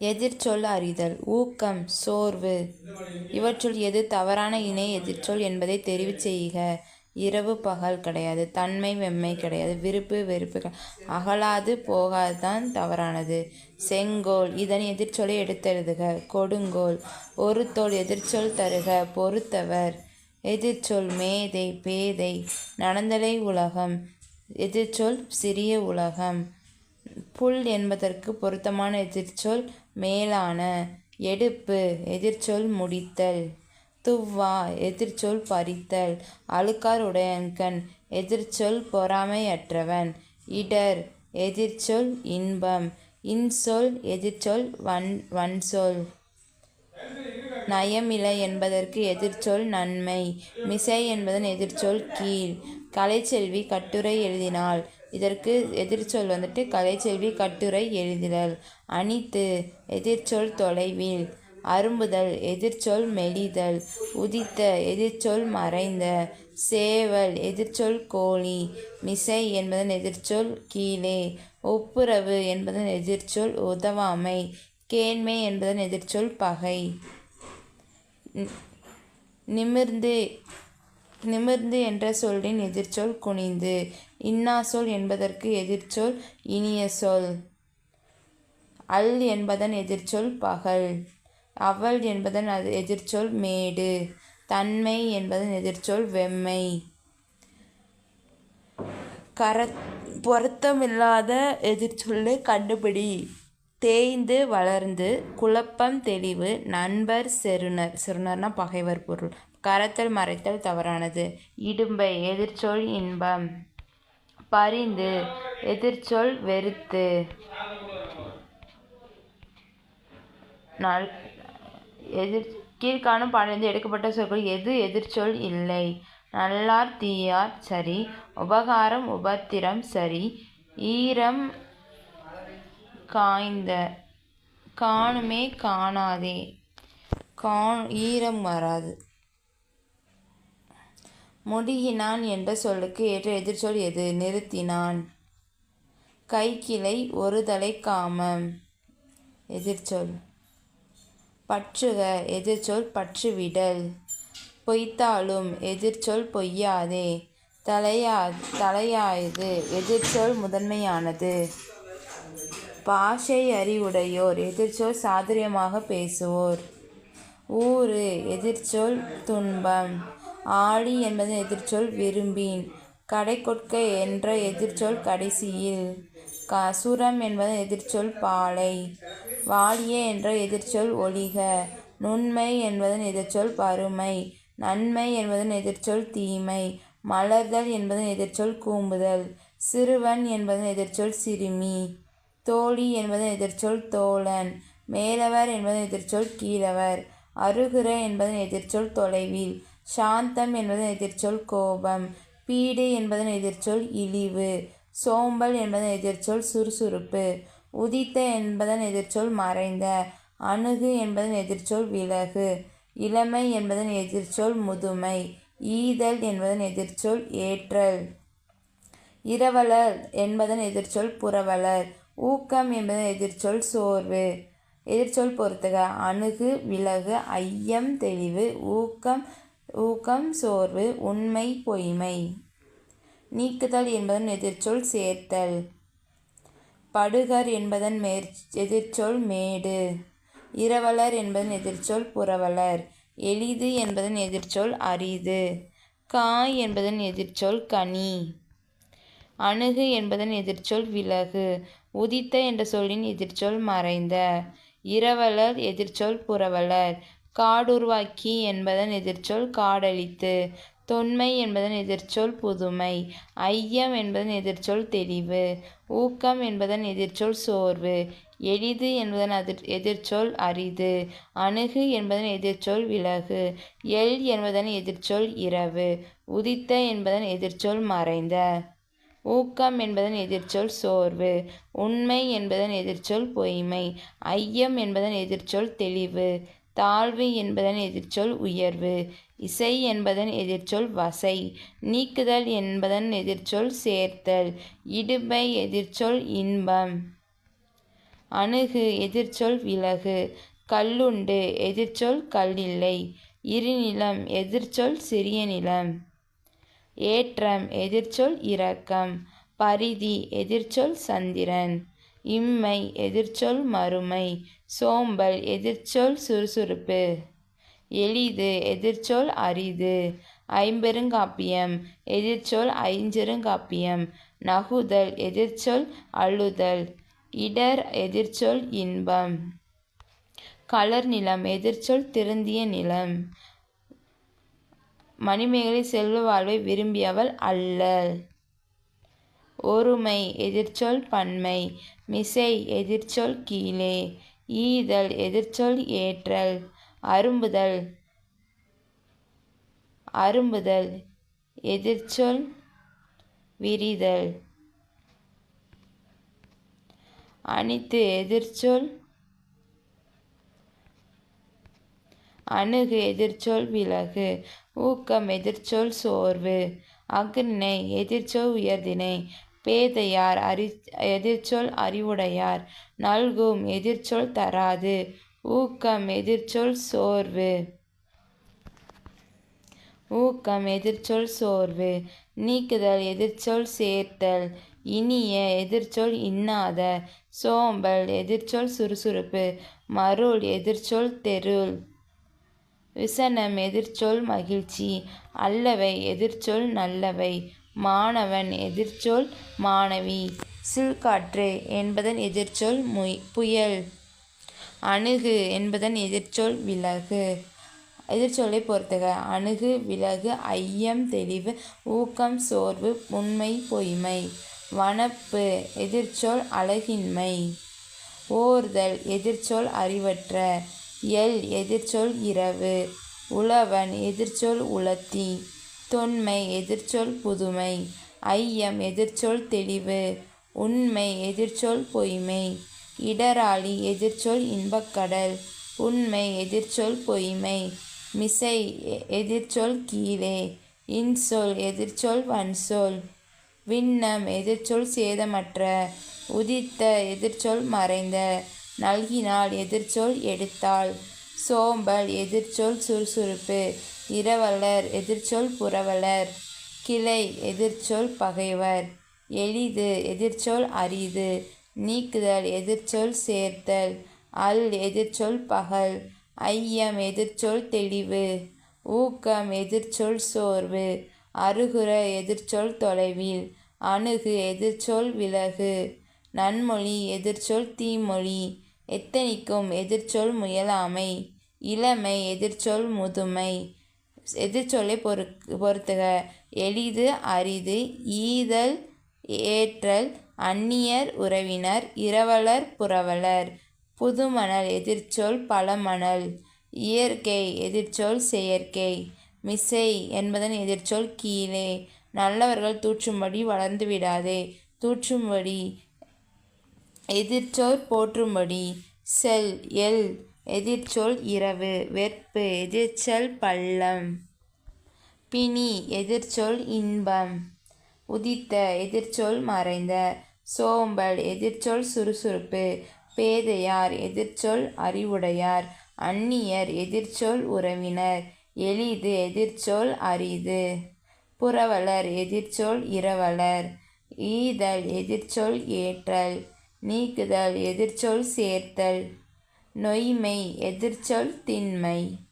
எதிர்ச்சொல் அறிதல் ஊக்கம் சோர்வு. இவற்றுள் எது தவறான இணை எதிர்ச்சொல் என்பதை தெரிவு செய்க. இரவு பகல் கிடையாது தன்மை வெம்மை கிடையாது விருப்பு வெறுப்பு அகலாது போகாதுதான் தவறானது. செங்கோல் இதன் எதிர்ச்சொலை எடுத்தெழுதுக. கொடுங்கோல் ஒரு தோல் எதிர்ச்சொல் தருக. பொறுத்தவர் எதிர்ச்சொல் மேதை பேதை நடந்தலை உலகம் எதிர்ச்சொல் சிறிய உலகம். புல் என்பதற்கு பொருத்தமான எதிர்ச்சொல் மேலான எடுப்பு எதிர்ச்சொல் முடித்தல். துவ்வா எதிர்ச்சொல் பறித்தல். அழுக்கார் உடையன்கண் எதிர்ச்சொல் பொறாமையற்றவன். இடர் எதிர்ச்சொல் இன்பம். இன்சொல் எதிர்ச்சொல் வன் வன்சொல். நயமிலை என்பதற்கு எதிர்ச்சொல் நன்மை. மிசை என்பதன் எதிர்ச்சொல் கீழ். கலைச்செல்வி கட்டுரை எழுதினாள். இதற்கு எதிர்ச்சொல் வந்துட்டு கலைச்செல்வி கட்டுரை எழுதிதல் அனித்து எதிர்ச்சொல் தொலைவில். அரும்புதல் எதிர்ச்சொல் மெலிதல். உதித்த எதிர்ச்சொல் மறைந்த. சேவல் எதிர்ச்சொல் கோழி. மிசை என்பதன் எதிர்ச்சொல் கீழே. ஒப்புரவு என்பதன் எதிர்ச்சொல் உதவாமை. கேண்மை என்பதன் எதிர்ச்சொல் பகை. நிமிர்ந்து நிமிர்ந்து என்ற சொல்லின் எதிர்ச்சொல் குனிந்து. இன்னா சொல் என்பதற்கு எதிர்ச்சொல் இனிய சொல். அல் என்பதன் எதிர்ச்சொல் பகல். அவள் என்பதன் அது எதிர்ச்சொல் மேடு. தன்மை என்பதன் எதிர்ச்சொல் வெம்மை. கர பொருத்தமில்லாத எதிர்ச்சொல்லை கண்டுபிடி. தேய்ந்து வளர்ந்து குழப்பம் தெளிவு நண்பர் செருணர் செருணர்னா பகைவர் பொருள். கரத்தல் மறைத்தல் தவறானது. இடும்பை எதிர்ச்சொல் இன்பம். பரிந்து எதிர்ச்சொல் வெறுத்து. நல் எதிர் கீழ்காணும் பாடலிருந்து எடுக்கப்பட்ட சொற்கள் எது? எதிர்ச்சொல் இல்லை. நல்லார் தீயார் சரி. உபகாரம் உபத்திரம் சரி. ஈரம் காய்ந்த காணுமே காணாதே. கா ஈரம் வராது. முடுகினான் என்ற சொல்லுக்கு ஏற்ற எதிர்ச்சொல் எது? நிறுத்தினான். கைக்கிளை ஒருதலை காமம். எதிர்ச்சொல். பற்றுக எதிர்ச்சொல் பற்றுவிடல். பொய்த்தாலும் எதிர்ச்சொல் பொய்யாதே. தலையா தலையாயது எதிர்ச்சொல் முதன்மையானது. பாஷை அறிவுடையோர் எதிர்ச்சொல் சாதுரியமாக பேசுவோர். ஊறு எதிர்ச்சொல் துன்பம். ஆழி என்பது எதிர்ச்சொல் விரும்பின். கடைக்கொட்க என்ற எதிர்ச்சொல் கடைசியில். கசுரம் என்பது எதிர்ச்சொல் பாலை. வாழிய என்ற எதிர்ச்சொல் ஒளிக நுண்மை என்பதன் எதிர்ச்சொல் பருமை. நன்மை என்பதன் எதிர்ச்சொல் தீமை. மலர்தல் என்பதன் எதிர்ச்சொல் கூம்புதல். சிறுவன் என்பதன் எதிர்ச்சொல் சிறுமி. தோழி என்பதன் எதிர்ச்சொல் தோழன். மேலவர் என்பதன் எதிர்ச்சொல் கீழவர். அருகிற என்பதன் எதிர்ச்சொல் தொலைவில். சாந்தம் என்பதன் எதிர்ச்சொல் கோபம். பீடு என்பதன் எதிர்ச்சொல் இழிவு. சோம்பல் என்பதன் எதிர்ச்சொல் சுறுசுறுப்பு. உதித்த என்பதன் எதிர்ச்சொல் மறைந்த. அணுகு என்பதன் எதிர்ச்சொல் விலகு. இளமை என்பதன் எதிர்ச்சொல் முதுமை. ஈதல் என்பதன் எதிர்ச்சொல் ஏற்றல். இரவலர் என்பதன் எதிர்ச்சொல் புறவலர். ஊக்கம் என்பதன் எதிர்ச்சொல் சோர்வு. எதிர்ச்சொல் பொறுத்துக. அணுகு விலகு ஐயம் தெளிவு ஊக்கம் ஊக்கம் சோர்வு உண்மை பொய்மை. நீக்குதல் என்பதன் எதிர்ச்சொல் சேர்த்தல். படுகர் என்பதன் மேற் எதிர்ச்சொல் மேடு. இரவலர் என்பதன் எதிர்ச்சொல் புரவலர் எளிது என்பதன் எதிர்ச்சொல் அரிது. காய் என்பதன் எதிர்ச்சொல் கனி. அணுகு என்பதன் எதிர்ச்சொல் விலகு. உதித்த என்ற சொல்லின் எதிர்ச்சொல் மறைந்த. இரவலர் எதிர்ச்சொல் புரவலர் காடுருவாக்கி என்பதன் எதிர்ச்சொல் காடழித்து தொன்மை என்பதன் எதிர்ச்சொல் புதுமை ஐயம் என்பதன் எதிர்ச்சொல் தெளிவு ஊக்கம் என்பதன் எதிர்ச்சொல் சோர்வு எளிது என்பதன் அதிர் எதிர்ச்சொல் அரிது அணுகு என்பதன் எதிர்ச்சொல் விலகு எல் என்பதன் எதிர்ச்சொல் இரவு உதித்த என்பதன் எதிர்ச்சொல் மறைந்த ஊக்கம் என்பதன் எதிர்ச்சொல் சோர்வு உண்மை என்பதன் எதிர்ச்சொல் பொய்மை ஐயம் என்பதன் எதிர்ச்சொல் தெளிவு தாழ்வு என்பதன் எதிர்ச்சொல் உயர்வு. இசை என்பதன் எதிர்ச்சொல் வசை. நீக்குதல் என்பதன் எதிர்ச்சொல் சேர்த்தல். இடுபை எதிர்ச்சொல் இன்பம். அணுகு எதிர்ச்சொல் விலகு. கல்லுண்டு எதிர்ச்சொல் கல்லில்லை. இருநிலம் எதிர்ச்சொல் சிறிய நிலம். ஏற்றம் எதிர்ச்சொல் இரக்கம். பரிதி எதிர்ச்சொல் சந்திரன். இம்மை எதிர்ச்சொல் மறுமை. சோம்பல் எதிர்ச்சொல் சுறுசுறுப்பு. எளிது எதிர்ச்சொல் அரிது. ஐம்பெருங்காப்பியம் எதிர்ச்சொல் ஐஞ்செருங்காப்பியம். நகுதல் எதிர்ச்சொல் அழுதல். இடர் எதிர்ச்சொல் இன்பம். கலர் நிலம் எதிர்ச்சொல் திருந்திய நிலம். மணிமேகலை செல்வ வாழ்வை விரும்பியவள் அல்லல். ஒருமை எதிர்ச்சொல் பன்மை மிசை எதிர்ச்சொல் கீழே ஈதல் எதிர்ச்சொல் ஏற்றல் அரும்புதல் அரும்புதல் எதிர்ச்சொல் விரிதல். அணித்து எதிர்ச்சொல் அணுகு எதிர்ச்சொல் விலகு ஊக்கம் எதிர்ச்சொல் சோர்வு அக்னை எதிர்ச்சொல் உயர்தினை பேதையார் அறி எதிர்ச்சொல் அறிவுடையார். நல்கும் எதிர்ச்சொல் தராது ஊக்கம் எதிர்ச்சொல் சோர்வு. ஊக்கம் எதிர்ச்சொல் சோர்வு. நீக்குதல் எதிர்ச்சொல் சேர்த்தல் இனிய எதிர்ச்சொல் இன்னாத. சோம்பல் எதிர்ச்சொல் சுறுசுறுப்பு மருள் எதிர்ச்சொல் தெருள். விசனம் எதிர்ச்சொல் மகிழ்ச்சி அல்லவை எதிர்ச்சொல் நல்லவை. மாணவன் எதிர்ச்சொல் மாணவி. சில்காற்று என்பதன் எதிர்ச்சொல் முய் புயல். அணுகு என்பதன் எதிர்ச்சொல் விலகு. எதிர்ச்சொல்லை பொறுத்துக. அணுகு விலகு ஐயம் தெளிவு ஊக்கம் சோர்வு உண்மை பொய்மை. வனப்பு எதிர்ச்சொல் அழகின்மை. ஓர்தல் எதிர்ச்சொல் அறிவற்ற. எல் எதிர்ச்சொல் இரவு. உழவன் எதிர்ச்சொல் உலத்தி தொன்மை எதிர்ச்சொல் புதுமை. ஐயம் எதிர்ச்சொல் தெளிவு. உண்மை எதிர்ச்சொல் பொய்மை. இடராளி எதிர்ச்சொல் இன்பக்கடல். உண்மை எதிர்ச்சொல் பொய்மை. மிசை எதிர்ச்சொல் கீழே. இன்சொல் எதிர்ச்சொல் வன்சொல். விண்ணம் எதிர்ச்சொல் சேதமற்ற. உதித்த எதிர்ச்சொல் மறைந்த. நல்கினால் எதிர்ச்சொல் எடுத்தாள். சோம்பல் எதிர்ச்சொல் சுறுசுறுப்பு. இரவலர் எதிர்ச்சொல் புரவலர் கிளை எதிர்ச்சொல் பகைவர் எளிது எதிர்ச்சொல் அரிது நீக்குதல் எதிர்ச்சொல் சேர்த்தல் அல் எதிர்ச்சொல் பகல் ஐயம் எதிர்ச்சொல் தெளிவு ஊக்கம் எதிர்ச்சொல் சோர்வு அருகுற எதிர்ச்சொல் தொலைவில் அணுகு எதிர்ச்சொல் விலகு நன்மொழி எதிர்ச்சொல் தீமொழி எத்தனிக்கும் எதிர்ச்சொல் முயலாமை இளமை எதிர்ச்சொல் முதுமை எதிர்ச்சொல்லை பொறு பொறுத்துக. எளிது அரிது ஈதல் ஏற்றல் அந்நியர் உறவினர் இரவலர் புரவலர் புதுமணல் எதிர்ச்சொல் பழமணல். இயற்கை எதிர்ச்சொல் செயற்கை. மிசை என்பதன் எதிர்ச்சொல் கீழே. நல்லவர்கள் தூற்றும்படி வளர்ந்து விடாதே தூற்றும்படி எதிர்ச்சொல் போற்றும்படி. செல் எல் எதிர்ச்சொல் இரவு வெற்பு எதிர்ச்சொல் பள்ளம். பிணி எதிர்ச்சொல் இன்பம். உதித்த எதிர்ச்சொல் மறைந்த. சோம்பல் எதிர்ச்சொல் சுறுசுறுப்பு. பேதையார் எதிர்ச்சொல் அறிவுடையார். அந்நியர் எதிர்ச்சொல் உறவினர். எளிது எதிர்ச்சொல் அரிது. புறவலர் எதிர்ச்சொல் இரவலர். ஈதல் எதிர்ச்சொல் ஏற்றல். நீக்குதல் எதிர்ச்சொல் சேர்த்தல். நொய்மை எதிர்ச்சொல் திண்மை.